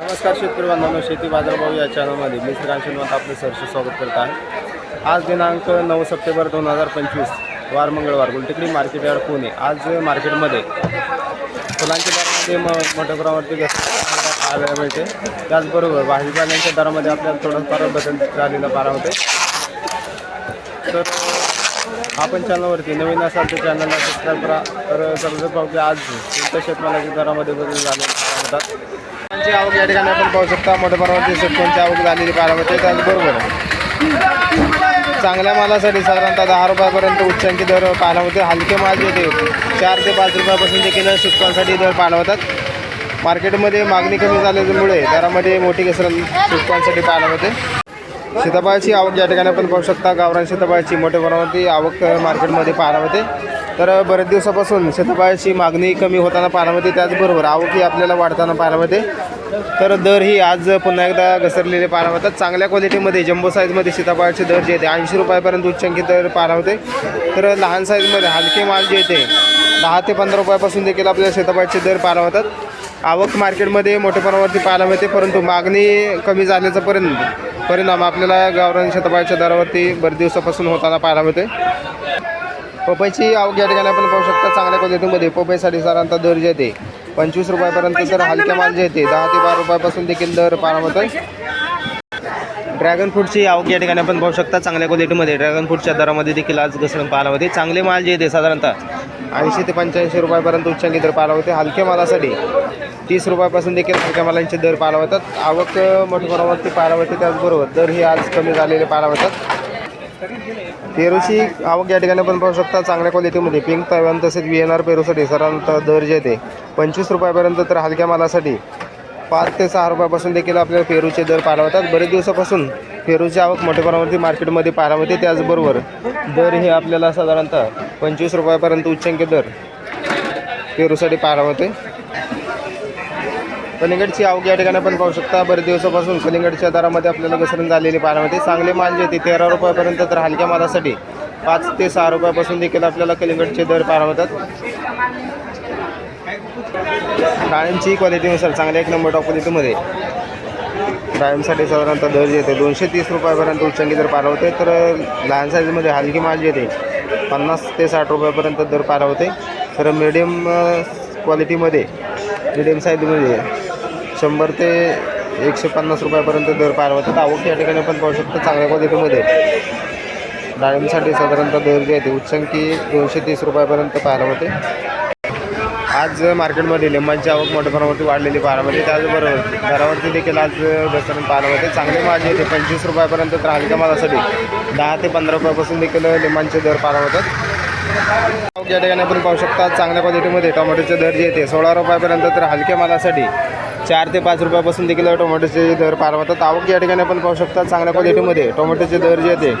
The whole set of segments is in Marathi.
नमस्कार शेतकरी बांधवांनो शेती बाजारभाव या चॅनलमध्ये मी श्रीकांत आपले सरसे स्वागत करत आहे. आज दिनांक नऊ सप्टेंबर दोन हजार पंचवीस वार मंगळवार गुलटेकडी मार्केट यार्ड पुणे. आज मार्केटमध्ये फुलांच्या दरामध्ये म मोठ्या प्रमाणावरती घसरण मिळते. त्याचबरोबर भाजीपाल्यांच्या दरामध्ये आपल्याला थोडंफार बदल झालेला पारा होते तर आपण चॅनलवरती नवीन असाल तर चॅनलला सबस्क्राईब करा. तर समजत पाहू की आज कोणत्या शेतमालाच्या दरामध्ये बदल झाले होतात त्यांची आवक या ठिकाणी आपण पाहू शकता. मोठ्या प्रमाणात शेतकऱ्यांची आवक झालेली पाहायला त्यात त्याचबरोबर चांगल्या मालासाठी साधारणतः दहा रुपयापर्यंत उच्चांकी दर पाहायला होते हलके माल जे ते चार ते पाच रुपयापासून देखील शेतकऱ्यांसाठी दर पाहायला होतात मार्केटमध्ये मागणी कमी झाल्यामुळे दरामध्ये मोठी घसरण शेतकऱ्यांसाठी पाहायला होते सीताफळाची आवक या ठिकाणी आपण पाहू शकता. गावरान सीताफळाची मोठ्या प्रमाणात आवक मार्केटमध्ये पाहायला होते तर बरेच दिवसापासून सीताफळाची मागणी कमी होताना पाहायला मिळते. त्याचबरोबर आवकही आपल्याला वाढताना पाहायला मिळते. तर दर ही आज पुन्हा एकदा घसरलेले पाहायला मिळतात. चांगल्या क्वालिटीमध्ये जम्बो साईजमध्ये सीताफळाचे दर जे येते ऐंशी रुपयापर्यंत उच्चांकी दर पाहायला होते तर लहान साईजमध्ये हलके माल जे येते दहा ते पंधरा रुपयापासून देखील आपल्याला सीताफळाचे दर पाहायला होतात आवक मार्केटमध्ये मोठ्या प्रमाणावरती पाहायला मिळते परंतु मागणी कमी झाल्याचा परिणाम परिणाम आपल्याला गावरान शतपाळच्या दरावरती बरेच दिवसापासून होताना पाहायला मिळते. पपईची आवक या ठिकाणी आपण पाहू शकता चांगल्या क्वालिटीमध्ये पपईसाठी साधारणतः दर जे येते पंचवीस रुपयापर्यंत तर हलक्या माल जे येते दहा ते बारा रुपयापासून देखील दर पाहायला ड्रॅगन फ्रूटची आवक या ठिकाणी आपण पाहू शकता चांगल्या क्वालिटीमध्ये. ड्रॅगन फ्रूटच्या दरामध्ये देखील आज घसरण पाहायला होते चांगले माल जे येते साधारणतः. ऐंशी ते पंच्याऐंशी रुपयापर्यंत उच्चांकी दर पाहायला होते हलक्या मालासाठी तीस रुपयापासून देखील हलक्या मालांचे दर पाहायला होतात आवक मोठ्या प्रमाणावरती पाहायला होते त्याचबरोबर दर ही आज कमी झालेले पाहायला होतात पेरूची आवक या ठिकाणी पण पाहू शकता चांगल्या क्वालिटीमध्ये पिंक तव्यान तसेच व्ही एन आर पेरूसाठी साधारणतः दर जे ते पंचवीस रुपयापर्यंत तर हलक्या मालासाठी पाच ते सहा रुपयापासून देखील आपल्याला पेरूचे दर पाहायला होतात बरेच दिवसापासून पेरूची आवक मोठ्या प्रमाणावरती मार्केटमध्ये पाहायला होते त्याचबरोबर दर हे आपल्याला साधारणतः पंचवीस रुपयापर्यंत उच्चांकी दर पेरूसाठी पाहायला होते कलिंगडची आवक या ठिकाणी पण पाहू शकता. बरेच दिवसापासून कलिंगडच्या दरामध्ये आपल्याला घसरण झालेली पाहायला मिळते. चांगले माल जे ते तेरा रुपयापर्यंत तर हलक्या मालासाठी पाच ते सहा रुपयापासून देखील आपल्याला कलिंगडचे दर पाहायला मिळतात. डाळिंबची क्वालिटीनुसार चांगल्या एक नंबर टॉप क्वालिटीमध्ये डाळिंबसाठी साधारणतः दर जे येते दोनशे तीस रुपयापर्यंत उच्चांकी दर पार होते. तर लहान साईजमध्ये हलकी माल जे येते पन्नास ते साठ रुपयापर्यंत दर पार होते. तर मिडियम क्वालिटीमध्ये मिडियम साईजमध्ये शंभर ते एकशे पन्नास रुपयापर्यंत दर पार होतात आवक या ठिकाणी आपण पाहू शकतो चांगल्या क्वालिटीमध्ये. डाळिंबसाठी साधारणतः दर जे आहे ते उच्चांकी दोनशे तीस रुपयापर्यंत पाहायला होते आज मार्केटमध्ये लिंबांची आवक मोठ्या प्रमाणावरती वाढलेली पाहायला मिळते त्याचबरोबर दरावरती देखील आज घसरण पाहायला मिळते चांगले माल जे ते पंचवीस रुपयापर्यंत तर हलक्या मालासाठी दहा ते पंधरा रुपयापासून देखील लिंबांचे दर पाहायला मिळतात या ठिकाणी आपण पाहू शकता चांगल्या क्वालिटीमध्ये टोमॅटोचे दर जे येते सोळा रुपयापर्यंत तर हलक्या मालासाठी चार ते पाच रुपयापासून देखील टोमॅटोचे दर पाहायला होतात. आवक या ठिकाणी आपण पाहू शकता चांगल्या क्वालिटीमध्ये टोमॅटोचे दर जे येते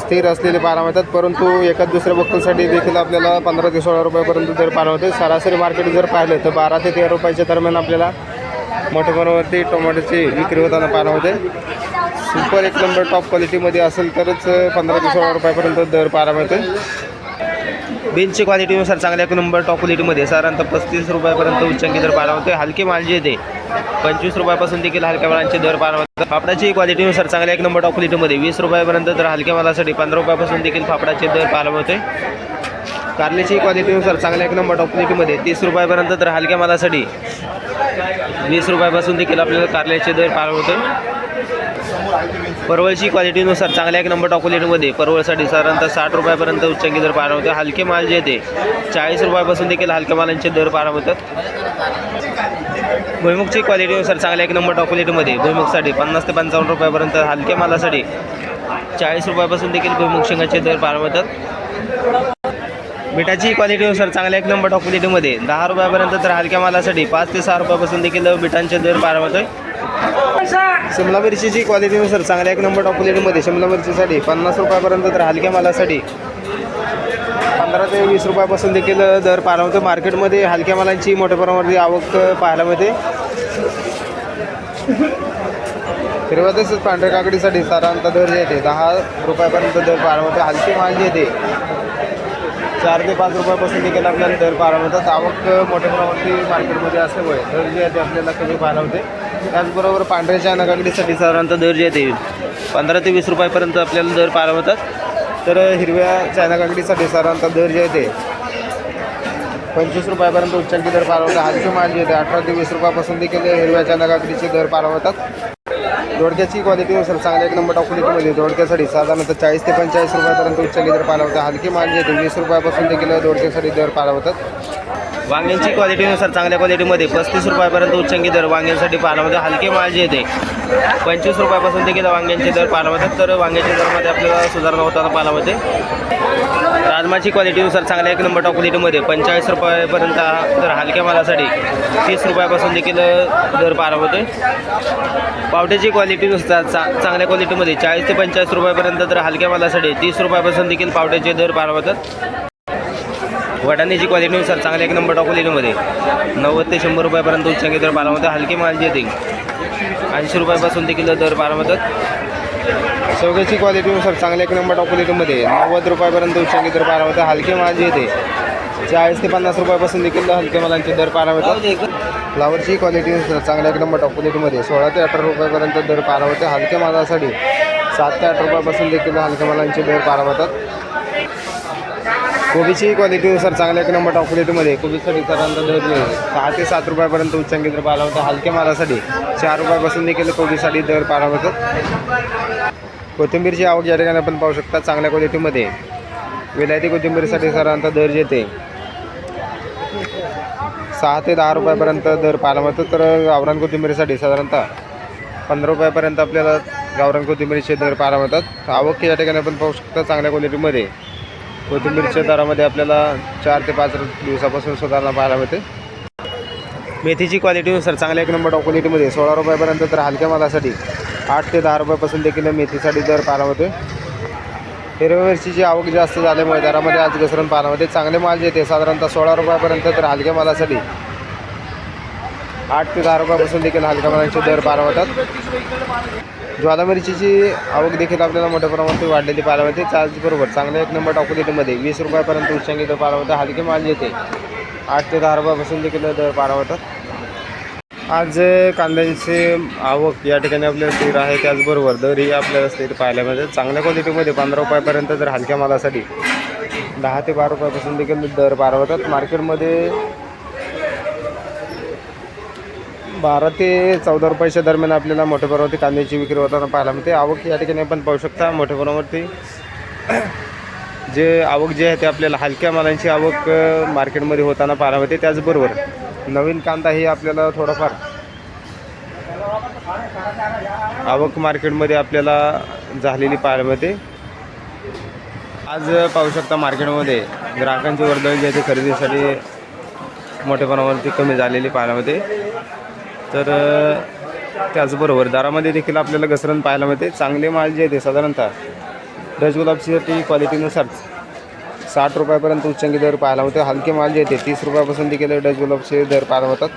स्थिर असलेले पाहायला मिळतात परंतु एकाच दुसऱ्या बक्कलसाठी देखील आपल्याला पंधरा ते सोळा रुपयापर्यंत दर पाहायला होते. सरासरी मार्केट जर पाहिलं तर बारा ते तेरा रुपयाच्या दरम्यान आपल्याला मोठ्या प्रमाणावरती टोमॅटोची विक्री होताना पाहायला होते. सुपर एक नंबर टॉप क्वालिटीमध्ये असेल तरच पंधरा ते सोळा रुपयापर्यंत दर पारा मिळतो बेंचची क्वालिटीनुसार चांगल्या एक नंबर टॉप क्वालिटीमध्ये साधारणतः पस्तीस रुपयापर्यंत उच्चांकी दर पारा होते हलके माल जे येते पंचवीस रुपयापासून देखील हलक्या मालांचे दर पारा होतात फापडाची क्वालिटीनुसार चांगल्या एक नंबर टॉप क्वालिटीमध्ये वीस रुपयापर्यंत तर हलक्या मालासाठी पंधरा रुपयापासून देखील फापडाचे दर पारा होते कारल्याची क्वालिटीनुसार चांगल्या एक नंबर टॉप क्वालिटीमध्ये तीस रुपयापर्यंत तर हलक्या मालासाठी वीस रुपयापासून देखील आपल्याला कारल्याचे दर पाहायला होते परवळची क्वालिटीनुसार चांगल्या एक नंबर टॉकोलेटमध्ये परवळसाठी साधारणतः साठ रुपयापर्यंत उच्चांकी दर पार होते हलके माल जे ते चाळीस रुपयापासून देखील हलक्या मालांचे दर पार होतात. भुईमुखची क्वालिटीनुसार चांगल्या एक नंबर टॉकोलेटमध्ये भुईमुखसाठी पन्नास ते पंचावन्न रुपयापर्यंत हलक्या मालासाठी चाळीस रुपयापासून देखील भुईमुख शेंगाचे दर पार होतात. मिठाची क्वालिटीनुसार चांगल्या एक नंबर टॉप क्वालिटीमध्ये दहा रुपयापर्यंत तर हलक्या मालासाठी पाच ते सहा रुपयापासून देखील बिटांचे दर पाहायला शिमला मिरचीची क्वालिटीनुसार चांगल्या एक नंबर टॉप क्वालिटीमध्ये शिमला मिरचीसाठी पन्नास रुपयापर्यंत तर हलक्या मालासाठी पंधरा ते वीस रुपयापासून देखील दर पाहायला मार्केटमध्ये हलक्या मालांची मोठ्या प्रमाणात आवक पाहायला मिळते. हिरव्या तसेच पांढऱ्या काकडीसाठी साधारणतः दर येते. दहा रुपयापर्यंत दर पाहायला मिळते हलके माल जे येते. चार ते पाच रुपयापासून देखील आपल्याला दर पाहायला मिळतात आवक मोठ्या प्रमाणावरती मार्केटमध्ये असल्यामुळे दर जे आहे ते आपल्याला कमी पाहायला होते. त्याचबरोबर पांढऱ्याच्या नगाकडीसाठी साधारणतः दर जे आहे ते पंधरा ते वीस रुपयापर्यंत आपल्याला दर पाहायला मिळतात तर हिरव्या चायना काकडीसाठी साधारणतः दर जे आहे ते पंचवीस रुपयापर्यंत उच्चांकी दर पालवतात होतात. माल जे आहे ते अठरा ते वीस रुपयापासून देखील हिरव्या चायना काकडीचे दर पाहायला दोडक्याची क्वालिटीनुसार चांगल्या एक नंबर क्वालिटीमध्ये दोडक्यासाठी साधारणतः चाळीस ते पंचेचाळीस रुपयापर्यंत उच्च दर पाला होता. हलकी माल जे वीस रुपयापासून देखील दोडक्यासाठी दर पाला होतात. वांग्यांची क्वालिटीनुसार चांगल्या क्वालिटीमध्ये पस्तीस रुपयापर्यंत उच्चांकी दर वांग्यांसाठी पानामध्ये हलके माल जे येते. पंचवीस रुपयापासून देखील वांग्यांचे दर पाहायला तर वांग्याच्या दरमध्ये आपल्याला सुधारणा होताना पालामध्ये राजमाची क्वालिटीनुसार चांगल्या एक नंबर टॉप क्वालिटीमध्ये पंचेचाळीस रुपयापर्यंत तर हलक्या मालासाठी तीस रुपयापासून देखील दर पाहायला होते पावट्याची क्वालिटीनुसार चा चांगल्या क्वालिटीमध्ये चाळीस ते पंचेचाळीस रुपयापर्यंत तर हलक्या मालासाठी तीस रुपयापासून देखील पावट्याचे दर पाहायला वटाण्याची क्वालिटीनुसार चांगल्या एक नंबर टॉप नव्वद ते शंभर रुपयापर्यंत उच्चांकी दर पाहायला हलकी माल जे येते ऐंशी रुपयापासून देखील दर पाहायला होतात क्वालिटीनुसार चांगल्या एक नंबर टॉप नव्वद रुपयापर्यंत उच्चांकी दर पाहायला होते हलके माल जे येते चाळीस ते पन्नास रुपयापासून देखील हलके मालांचे दर पाहायला होतात फ्लावरची क्वालिटीनुसार चांगल्या एक नंबर टॉप क्वालिटीमध्ये सोळा ते अठरा रुपयापर्यंत दर पारावते होते हलक्या मालासाठी सात ते आठ रुपयापासून देखील हलक्या मालांचे दर पारावतात होतात कोबीची क्वालिटीनुसार चांगल्या एक नंबर टॉप क्वालिटीमध्ये कोबीसाठी साधारणतः दर सहा ते सात रुपयापर्यंत उच्चांकी दर पाहायला होता हलक्या मालासाठी चार रुपयापासून देखील कोबीसाठी दर पाहायला होतात कोथिंबीरची आवक या ठिकाणी आपण पाहू शकता चांगल्या क्वालिटीमध्ये विलायती कोथिंबीरसाठी साधारणतः दर येते सहा ते दहा रुपयापर्यंत दर पाहायला मिळतो तर गावरान कोथिंबीरीसाठी साधारणतः पंधरा रुपयापर्यंत आपल्याला गावरान कोथिंबीरचे दर पाहायला मिळतात आवक या ठिकाणी आपण पाहू शकता चांगल्या क्वालिटीमध्ये कोथिंबीरच्या दरामध्ये आपल्याला चार ते पाच दिवसापासून सुधारणा पाहायला मिळते. मेथीची क्वालिटीनुसार चांगल्या एक नंबर टॉप क्वालिटीमध्ये सोळा रुपयापर्यंत तर हलक्या मालासाठी आठ ते दहा रुपयापासून देखील मेथीसाठी दर पाहायला मिळतो हिरव्या मिरचीची आवक जास्त झाल्यामुळे दरामध्ये आज घसरण पाहायला मिळते. चांगले माल जे ते साधारणतः सोळा रुपयापर्यंत तर हलक्या मालासाठी आठ ते दहा रुपयापासून देखील हलक्या मालांचे दर पाहायला मिळतात. ज्वाला मिरचीची आवक देखील आपल्याला मोठ्या प्रमाणात वाढलेली पाहायला मिळते. त्याचबरोबर चांगल्या एक नंबर टॉकोलेटमध्ये वीस रुपयापर्यंत उच्चांकी दर पाहायला मिळतात हलके माल येते. आठ ते दहा रुपयापासून देखील दर पाहायला मिळतात. आज कांद्यांचे आवक या ठिकाणी आपल्याला स्थिर आहे. त्याचबरोबर दरही आपल्याला स्थिर पाहायला मिळतात चांगल्या क्वालिटीमध्ये पंधरा रुपयापर्यंत जर हलक्या मालासाठी दहा ते बारा रुपयापासून देखील दर पाहायला मिळतात. मार्केटमध्ये बारा ते चौदा रुपयाच्या दरम्यान आपल्याला मोठ्या प्रमाणावरती कांद्याची विक्री होताना पाहायला मिळते. आवक या ठिकाणी आपण पाहू शकता मोठ्या प्रमाणावरती जे आवक जे आहे ते आपल्याला हलक्या मालांची आवक मार्केटमध्ये होताना पाहायला मिळते. त्याचबरोबर नवीन कांदा ही आपल्याला थोडाफार आवक मार्केटमध्ये आपल्याला झालेली पाहायला मिळते. आज पाहू शकता मार्केटमध्ये ग्राहकांची वर्दळ जी आहे ती खरेदीसाठी मोठ्या प्रमाणावरती कमी झालेली पाहायला मिळते. तर त्याचबरोबर दरामध्ये देखील आपल्याला घसरण पाहायला मिळते. चांगले माल जे आहे ते साधारणतः डच क्वालिटीनुसार साठ रुपयापर्यंत उच्चांकी दर पाहायला मिळते. हलके माल जे आहे ते तीस रुपयापासून देखील डच दर पाहायला मिळतात.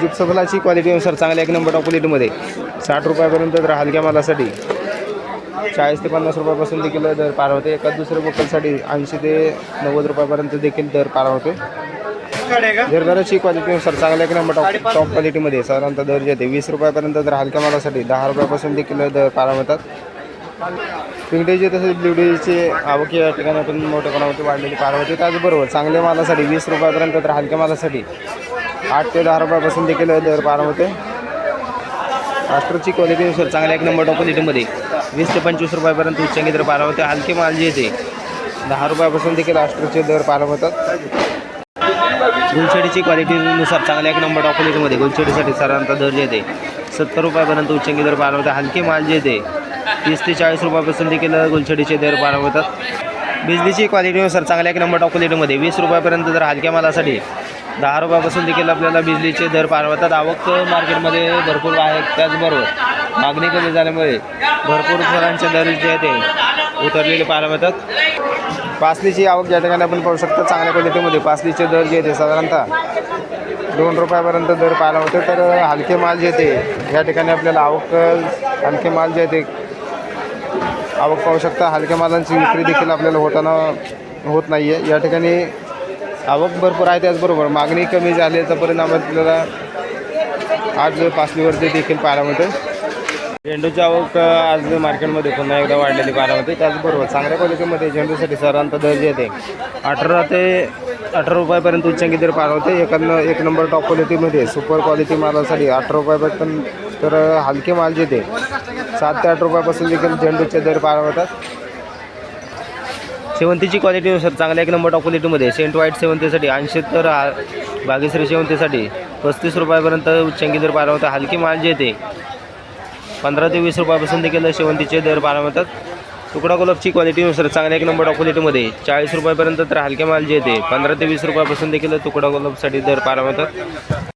जिप्सफलाची क्वालिटीनुसार चांगल्या एक नंबर टॉप साठ रुपयापर्यंत तर हलक्या मालासाठी चाळीस ते पन्नास रुपयापासून देखील दर पार होते एका दुसऱ्या बोकलसाठी ऐंशी ते नव्वद रुपयापर्यंत देखील दर पार होते जरदाराची क्वालिटीनुसार चांगल्या एक नंबर टॉप टॉप क्वालिटीमध्ये साधारणतः दर जे वीस रुपयापर्यंत तर हलक्या मालासाठी दहा रुपयापासून देखील दर पार होतात पिंगडेचे तसेच ब्ल्युडीचे आवक या ठिकाणातून मोठ्या प्रमाणावरती वाढलेली पार होते त्याचबरोबर चांगल्या मालासाठी वीस रुपयापर्यंत तर हलक्या मालासाठी आठ ते दहा रुपयापासून देखील दर पार होते राष्ट्रची क्वालिटीनुसार चांगल्या एक नंबर टॉप क्वालिटीमध्ये वीस ते पंचवीस रुपयापर्यंत उच्चांकी दर पारा होते हलके माल जे येते दहा रुपयापासून देखील राष्ट्रचे दर पार होतात गुलछडीची क्वालिटीनुसार चांगल्या एक नंबर डॉक्युमेंटमध्ये गुलछडीसाठी सरांचा दर येते सत्तर रुपयापर्यंत उच्चांकी दर पार होते हलके माल जे येते तीस ते चाळीस रुपयापासून देखील गुलछडीचे दर पार होतात बिजलीची क्वालिटीनुसार चांगल्या एक नंबर डॉक्युमेंटमध्ये वीस रुपयापर्यंत जर हलक्या मालासाठी दहा रुपयापासून देखील आपल्याला बिजलीचे दर पार होतात आवक मार्केटमध्ये भरपूर आहेत त्याचबरोबर मागणी कमी झाल्यामुळे भरपूर फळांचे दर जे आहे ते उतरलेले पारवतात पासलीची आवक या ठिकाणी आपण पाहू शकतो चांगल्या क्वालिटीमध्ये पासलीचे दर जे आहे साधारणतः दोन रुपयापर्यंत दर पाहायला होते. तर हलके माल जे ते या ठिकाणी आपल्याला आवक हलके माल जे येते ते आवक पाहू शकता. हलक्या मालांची विक्री देखील आपल्याला होताना होत नाही आहे या ठिकाणी आवक भरपूर आहे त्याचबरोबर मागणी कमी झाल्याचा परिणाम आपल्याला आज पासलीवरती देखील पाहायला मिळतं झेंडूची आवक आज मार्केटमध्ये पुन्हा एकदा वाढलेली पाहायला होती त्याचबरोबर चांगल्या क्वालिटीमध्ये झेंडूसाठी सरांत दर येते. अठरा ते अठरा रुपयापर्यंत उच्चांकी दर पाहायला होते. एक एक नंबर टॉप क्वालिटीमध्ये सुपर क्वालिटी मालासाठी अठरा रुपयापर्यंत तर हलके माल जे येते सात ते आठ रुपयापासून देखील झेंडूचे दर पाहायला होतात. शेवंतीची क्वालिटीनुसार चांगल्या एक नंबर टॉप क्वालिटीमध्ये सेंट व्हाईट शेवंतीसाठी ऐंशी तर बागेश्री शेवंतीसाठी पस्तीस रुपयापर्यंत उच्चांकी दर पाहायला होता. हलकी माल जे येते पंधरा ते वीस रुपयापासून देखील शेवंतीचे दर पाहायला मिळतात. तुकडा गुलाबची क्वालिटीनुसार चांगल्या एक नंबर क्वालिटीमध्ये चाळीस रुपयापर्यंत तर हलक्या माल जे येते पंधरा ते वीस रुपयापासून देखील तुकडा गुलाबसाठी दर पाहायला मिळतात.